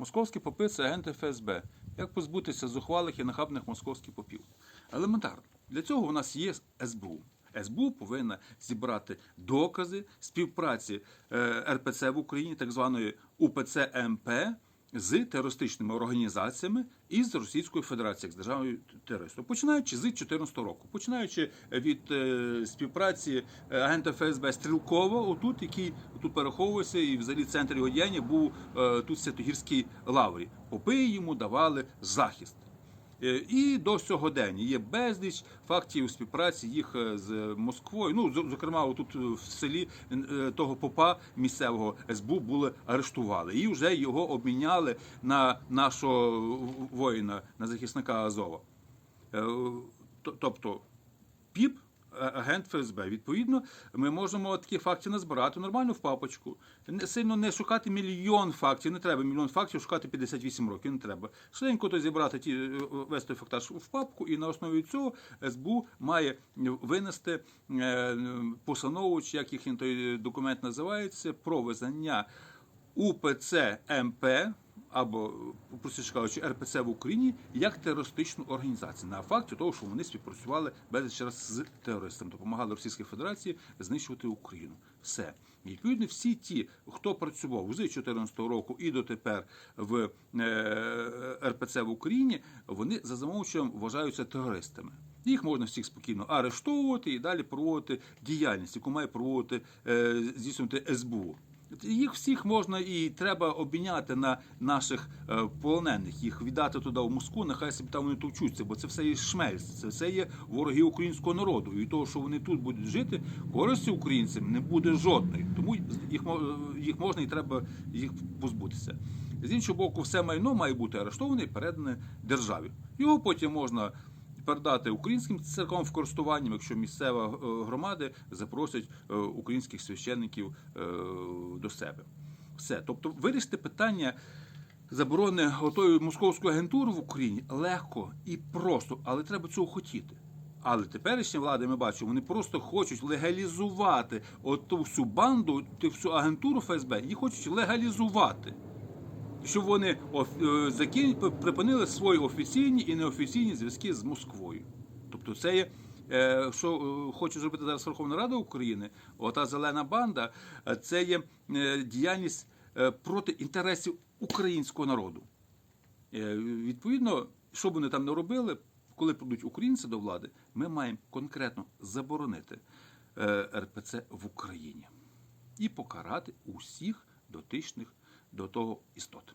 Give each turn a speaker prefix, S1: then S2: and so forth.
S1: Московські попи це агенти ФСБ. Як позбутися зухвалих і нахабних московських попів? Елементарно. Для цього у нас є СБУ. СБУ повинна зібрати докази співпраці е, РПЦ в Україні, так званої УПЦ МП, з терористичними організаціями і з Російською Федерацією як з державою терористом, починаючи з 2014 року, починаючи від е, співпраці е, агента ФСБ Стрілкова, отут, який тут переховувався, і взагалі центр його діяння був е, тут в Святогірській лаврі. Попи йому давали захист. Е, І до сьогодення є безліч фактів співпраці їх е, з Москвою. Ну, зо- зокрема, тут в селі е, того попа місцевого СБУ були арештували, і вже його обміняли на нашого воїна, на захисника Азова. Е, Тобто ПІП, е, агент ФСБ. Відповідно, ми можемо такі факти назбирати нормально в папочку. Сильно не шукати мільйон фактів. Не треба мільйон фактів шукати 58 років. Не треба. Швиденько то зібрати ті е, вести фактаж в папку, і на основі цього СБУ має винести е, постанову, чи як їхній той документ називається, про визнання УПЦ МП або простіше кажучи, РПЦ в Україні як терористичну організацію на факті того, що вони співпрацювали безліч раз з терористами, допомагали Російській Федерації знищувати Україну. Все І, відповідно, всі ті, хто працював з 2014 року і дотепер в е, РПЦ в Україні, вони за замовчуванням вважаються терористами. Їх можна всіх спокійно арештовувати і далі проводити діяльність, яку має проводити е, здійснювати СБУ. Їх всіх можна і треба обміняти на наших е, полонених, їх віддати туди в Москву, нехай собі там вони товчуться, бо це все є шмельць, це все є вороги українського народу. І того, що вони тут будуть жити, користі українцям не буде жодної. Тому їх їх можна і треба їх позбутися. З іншого боку, все майно має бути арештоване і передане державі. Його потім можна передати українським церквам в користування, якщо місцева е, громади запросять е, українських священників е, до себе. Все. Тобто вирішити питання заборони отої московської агентури в Україні легко і просто, але треба цього хотіти. Але теперішня влада, ми бачимо, вони просто хочуть легалізувати оту всю банду, всю агентуру ФСБ, її хочуть легалізувати щоб вони е, припинили свої офіційні і неофіційні зв'язки з Москвою. Тобто, це є. е, Що е, хоче зробити зараз Верховна Рада України, ота зелена банда, це є діяльність проти інтересів українського народу. Відповідно, що б вони там не робили, коли прийдуть українці до влади, ми маємо конкретно заборонити РПЦ в Україні і покарати усіх дотичних до того істот.